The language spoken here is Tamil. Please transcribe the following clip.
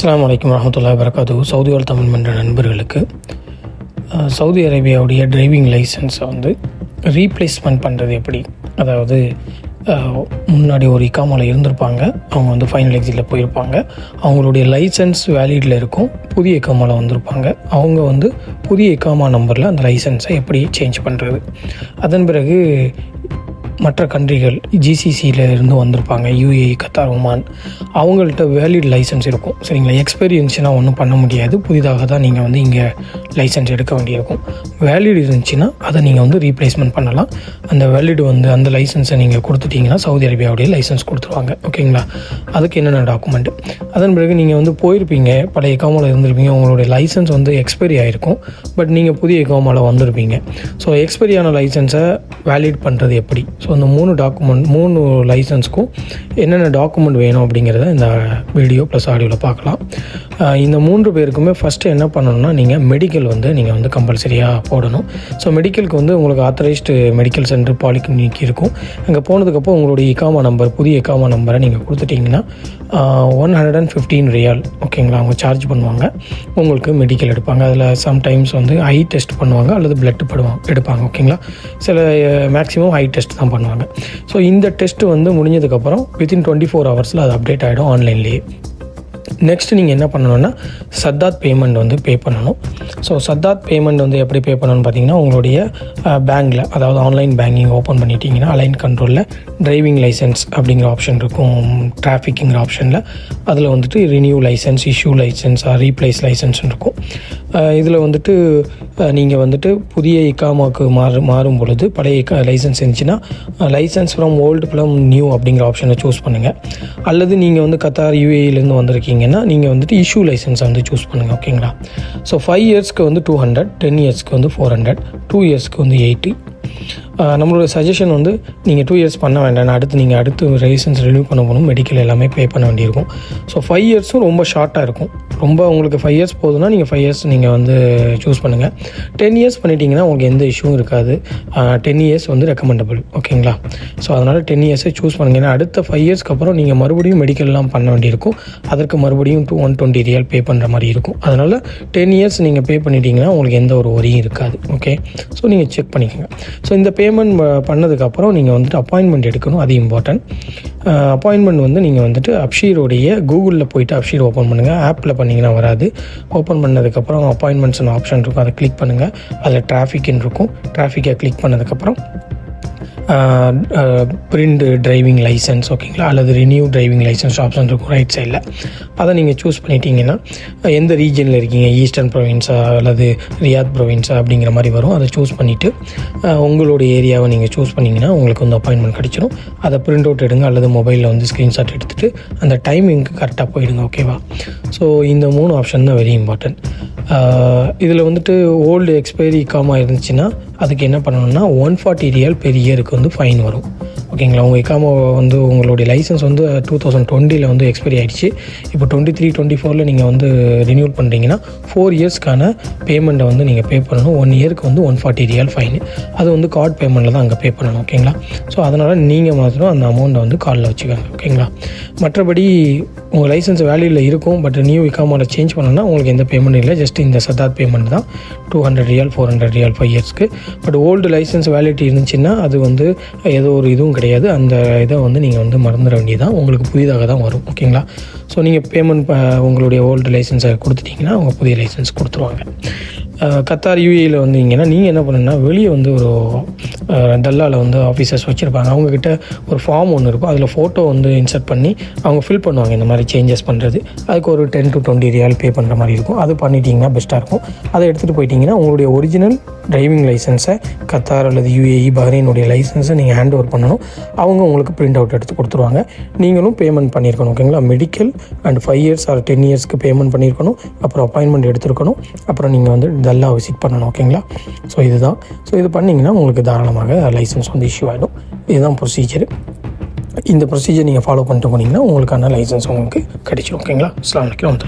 அஸ்லாம் வலைக்கம் வரமத்துல்லா வரகாத்து சவுதி வாழ் தமிழ் மன்ற நண்பர்களுக்கு சவுதி அரேபியாவுடைய டிரைவிங் லைசன்ஸை வந்து ரீப்ளேஸ்மெண்ட் பண்ணுறது எப்படி? அதாவது முன்னாடி ஒரு இக்காமாவில் இருந்திருப்பாங்க அவங்க வந்து ஃபைனல் எக்ஸிட்டில் போயிருப்பாங்க. அவங்களுடைய லைசன்ஸ் வேலிடில் இருக்கும் புதிய இக்காமாவில் வந்திருப்பாங்க. அவங்க வந்து புதிய இக்காமா நம்பரில் அந்த லைசன்ஸை எப்படி சேஞ்ச் பண்ணுறது அதன் பிறகு மற்ற கண்ட்ரிகள் ஜிசிசியில் இருந்து வந்திருப்பாங்க யூஏஇ கத்தார் ஒமான். அவங்கள்ட்ட வேலிட் லைசன்ஸ் இருக்கும். சரிங்களா? எக்ஸ்பீரியன்ஸ்னால் ஒன்றும் பண்ண முடியாது. புதிதாக தான் நீங்கள் வந்து இங்கே லைசன்ஸ் எடுக்க வேண்டியிருக்கும். வேலிட் இருந்துச்சுன்னா அதை நீங்கள் வந்து ரீப்ளேஸ்மெண்ட் பண்ணலாம். அந்த வேலிட் வந்து அந்த லைசன்ஸை நீங்கள் கொடுத்துட்டிங்கன்னா சவுதி அரேபியாவுடைய லைசன்ஸ் கொடுத்துருவாங்க. ஓகேங்களா? அதுக்கு என்னென்ன டாக்குமெண்ட் அதன் பிறகு நீங்கள் வந்து போயிருப்பீங்க. பழைய எக்காமாவில் இருந்திருப்பீங்க. உங்களுடைய லைசன்ஸ் வந்து எக்ஸ்பைரி ஆகிருக்கும் பட் நீங்கள் புதிய எக்காமாவில் வந்திருப்பீங்க. ஸோ எக்ஸ்பைரியான லைசன்ஸை வேலிட் பண்ணுறது எப்படி? ஸோ ஸோ இந்த மூணு டாக்குமெண்ட் மூணு லைசன்ஸ்க்கும் என்னென்ன டாக்குமெண்ட் வேணும் அப்படிங்கிறத இந்த வீடியோ ப்ளஸ் ஆடியோவில் பார்க்கலாம். இந்த மூன்று பேருக்குமே ஃபஸ்ட்டு என்ன பண்ணணும்னா நீங்கள் மெடிக்கல் வந்து நீங்கள் வந்து கம்பல்சரியாக போடணும். ஸோ மெடிக்கலுக்கு வந்து உங்களுக்கு ஆத்தரைஸ்டு மெடிக்கல் சென்டர் பாலிக்ளினிக் இருக்கும். அங்கே போனதுக்கப்புறம் உங்களுடைய இக்காமா நம்பர் புதிய இக்காமா நம்பரை நீங்கள் கொடுத்துட்டிங்கன்னா one hundred and fifteen riyal ஓகேங்களா அவங்க சார்ஜ் பண்ணுவாங்க. உங்களுக்கு மெடிக்கல் எடுப்பாங்க. அதில் சம்டைம்ஸ் வந்து ஐ டெஸ்ட் பண்ணுவாங்க அல்லது பிளட் படுவாங்க எடுப்பாங்க ஓகேங்களா சில மேக்ஸிமம் ஐ டெஸ்ட் தான் பண்ணுவாங்க. ஸோ இந்த டெஸ்ட் வந்து முடிஞ்சதுக்கப்புறம் வித்தின் டுவெண்ட்டி ஃபோர் ஹவர்ஸில் அது அப்டேட் ஆகிடும் ஆன்லைன்லேயே நெக்ஸ்ட் நீங்கள் என்ன பண்ணணும்னா சத்தாத் பேமெண்ட் வந்து பே பண்ணணும். ஸோ சத்தாத் பேமெண்ட் வந்து எப்படி பே பண்ணணும்னு பார்த்தீங்கன்னா உங்களுடைய பேங்கில் அதாவது ஆன்லைன் பேங்கிங் ஓப்பன் பண்ணிட்டீங்கன்னா அலைன் கண்ட்ரோலில் டிரைவிங் லைசன்ஸ் அப்படிங்கிற ஆப்ஷன் இருக்கும் டிராஃபிக்குங்கிற ஆப்ஷனில் அதில் வந்துட்டு renew licence issue licence replace licence இருக்கும். இதில் வந்துட்டு நீங்கள் வந்துட்டு புதிய இக்காமாவுக்கு மாறு மாறும் பொழுது பழைய இக்கா லைசன்ஸ் இருந்துச்சுன்னா licence from old from new அப்படிங்கிற ஆப்ஷனை சூஸ் பண்ணுங்கள் அல்லது நீங்கள் வந்து கத்தார் யூஏஇலேருந்து வந்திருக்கீங்கன்னா நீங்கள் வந்துட்டு இஷ்யூ லைசன்ஸை வந்து சூஸ் பண்ணுங்கள் ஓகேங்களா ஸோ ஃபைவ் இயர்ஸ்க்கு வந்து டூ ஹண்ட்ரட் டென் இயர்ஸ்க்கு வந்து ஃபோர் ஹண்ட்ரட் டூ இயர்ஸ்க்கு வந்து எயிட்டி நம்மளோட சஜஷன் வந்து நீங்கள் டூ இயர்ஸ் பண்ண வேண்டாம். அடுத்து நீங்கள் அடுத்து லைசன்ஸ் ரினியூ பண்ண போகணும். மெடிக்கல் எல்லாமே பே பண்ண வேண்டியிருக்கும். ஸோ ஃபைவ் இயர்ஸும் ரொம்ப ஷார்ட்டாக இருக்கும். ரொம்ப உங்களுக்கு ஃபைவ் இயர்ஸ் போகுதுன்னா நீங்கள் ஃபைவ் இயர்ஸ் நீங்கள் வந்து சூஸ் பண்ணுங்கள் டென் இயர்ஸ் பண்ணிட்டீங்கன்னா உங்களுக்கு எந்த இஷ்யூவும் இருக்காது. டென் இயர்ஸ் வந்து ரெக்கமெண்டபிள் ஓகேங்களா ஸோ அதனால் டென் இயர்ஸை சூஸ் பண்ணுங்க. ஏன்னா அடுத்த ஃபைவ் இயர்ஸ்க்கு அப்புறம் நீங்கள் மறுபடியும் மெடிக்கல்லாம் பண்ண வேண்டியிருக்கும். அதற்கு மறுபடியும் two one twenty riyal pay பண்ணுற மாதிரி இருக்கும். அதனால் டென் இயர்ஸ் நீங்கள் பே பண்ணிட்டீங்கன்னா உங்களுக்கு எந்த ஒரு ஒரியும் இருக்காது. ஓகே ஸோ நீங்கள் செக் பண்ணிக்கோங்க. ஸோ இந்த பே பேமெண்ட் uh, பண்ணதுக்கப்புறம் நீங்கள் வந்துட்டு அப்பாயின்மெண்ட் எடுக்கணும். அது இம்பார்ட்டன்ட் அப்பாயின்மெண்ட் uh, வந்து நீங்கள் வந்துட்டு அப்ஷீரோடைய கூகுளில் போயிட்டு அப்ஷீர் ஓப்பன் பண்ணுங்கள் ஆப்பில் பண்ணிங்கன்னா வராது. ஓப்பன் பண்ணதுக்கப்புறம் அப்பாயின்மெண்ட்ஸ்னு ஆப்ஷன் இருக்கும். அதை கிளிக் பண்ணுங்கள் அதில் டிராஃபிக்னு இருக்கும். டிராஃபிக்கை கிளிக் பண்ணதுக்கப்புறம் பிரிண்ட் டிரைவிங் லைசன்ஸ் ஓகேங்களா அல்லது ரினியூ டிரைவிங் லைசன்ஸ் ஆப்ஷன் இருக்கும் ரைட் சைடில் அதை நீங்கள் சூஸ் பண்ணிட்டீங்கன்னா எந்த ரீஜனில் இருக்கீங்க? ஈஸ்டர்ன் ப்ரொவின்ஸா அல்லது ரியாத் ப்ரொவின்ஸா அப்படிங்கிற மாதிரி வரும். அதை சூஸ் பண்ணிவிட்டு உங்களுடைய ஏரியாவை நீங்கள் சூஸ் பண்ணிங்கன்னா உங்களுக்கு வந்து அப்பாயின்மெண்ட் கிடச்சிரும் அதை பிரிண்ட் அவுட் எடுங்க அல்லது மொபைலில் வந்து ஸ்க்ரீன்ஷாட் எடுத்துகிட்டு அந்த டைமிங்க்கு கரெக்டாக போயிடுங்க ஓகேவா ஸோ இந்த மூணு ஆப்ஷன் தான் வெரி இம்பார்ட்டன்ட் இதில் வந்துட்டு ஓல்டு எக்ஸ்பைரி காமா இருந்துச்சுன்னா அதுக்கு என்ன பண்ணணும்னா ஒன் ஃபார்ட்டி ரியல் பெரிய இருக்கும் வந்து ஃபைன் வரும். ஓகேங்களா? உங்கள் இக்காமோ வந்து உங்களுடைய லைசன்ஸ் வந்து டூ தௌசண்ட் டுவெண்ட்டியில் வந்து எக்ஸ்பைரி ஆகிடுச்சு இப்போ டுவெண்ட்டி த்ரீ டுவெண்ட்டி ஃபோரில் நீங்கள் வந்து ரினியூல் பண்ணுறீங்கன்னா ஃபோர் இயர்ஸ்க்கான பேமெண்ட்டை வந்து நீங்கள் பே பண்ணணும். ஒன் இயருக்கு வந்து ஒன் ஃபார்ட்டி ரியல் ஃபைன் அது வந்து கார்டு பேமெண்ட்டில் தான் அங்கே பே பண்ணணும் ஓகேங்களா? ஸோ அதனால் நீங்கள் மாத்திரம் அந்த அமௌண்ட்டை வந்து கார்டில் வச்சுக்கோங்க ஓகேங்களா? மற்றபடி உங்கள் லைசன்ஸ் வேல்யூவில் இருக்கும் பட் நியூ இக்காமோட சேஞ்ச் பண்ணணும்னா உங்களுக்கு எந்த பேமெண்ட் இல்லை. ஜஸ்ட் இந்த சதாத் பேமெண்ட் தான். Two hundred riyal four hundred riyal five இயர்ஸ்க்கு பட் ஓல்டு லைசன்ஸ் வேலிட்டி இருந்துச்சுன்னா அது வந்து ஏதோ ஒரு இதுவும் கிடையாது. அந்த இதை வந்து நீங்கள் வந்து மறந்துட வேண்டியதான் உங்களுக்கு புதிதாக தான் வரும். ஓகேங்களா? ஸோ நீங்கள் பேமெண்ட் உங்களுடைய ஓல்டு லைசன்ஸை கொடுத்துட்டிங்கன்னா அவங்க புதிய லைசன்ஸ் கொடுத்துருவாங்க. கத்தார் யூஏயில் வந்தீங்கன்னா நீங்கள் என்ன பண்ணுன்னா வெளியே வந்து ஒரு டல்லாவில் வந்து ஆஃபீஸர்ஸ் வச்சுருப்பாங்க. அவங்கக்கிட்ட ஒரு ஃபார்ம் ஒன்று இருக்கும். அதில் ஃபோட்டோ வந்து இன்சர்ட் பண்ணி அவங்க ஃபில் பண்ணுவாங்க. இந்த மாதிரி சேஞ்சஸ் பண்ணுறது அதுக்கு ஒரு ten to twenty riyal pay பண்ணுற மாதிரி இருக்கும். அது பண்ணிட்டீங்கன்னா பெஸ்ட்டாக இருக்கும். அதை எடுத்துகிட்டு போயிட்டீங்கன்னா உங்களுடைய ஒரிஜினல் டிரைவிங் லைசன்ஸை கத்தார் அல்லது யூஏஇ பஹ்ரைனுடைய லைசன்ஸை நீங்கள் ஹேண்ட் ஓவர் பண்ணணும். அவங்க உங்களுக்கு பிரிண்ட் அவுட் எடுத்து கொடுத்துருவாங்க. நீங்களும் பேமெண்ட் பண்ணியிருக்கணும் ஓகேங்களா medical and five years or ten இயர்ஸ்க்கு பேமெண்ட் பண்ணியிருக்கணும் அப்புறம் அப்பாயின்மெண்ட் எடுத்துருக்கணும். அப்புறம் நீங்கள் வந்து இதெல்லாம் விசிட் பண்ணணும் ஓகேங்களா ஸோ இதுதான். ஸோ இது பண்ணிங்கன்னா உங்களுக்கு தாராளமாக லைசன்ஸ் வந்து இஷ்யூ ஆகிடும் இதுதான் ப்ரொசீஜர் இந்த ப்ரொசீஜர் நீங்கள் ஃபாலோ பண்ணிட்டு போனீங்கன்னா உங்களுக்கான லைசன்ஸ் உங்களுக்கு கிடைச்சிடும் ஓகேங்களா அஸ்லாம் வலைக்கம்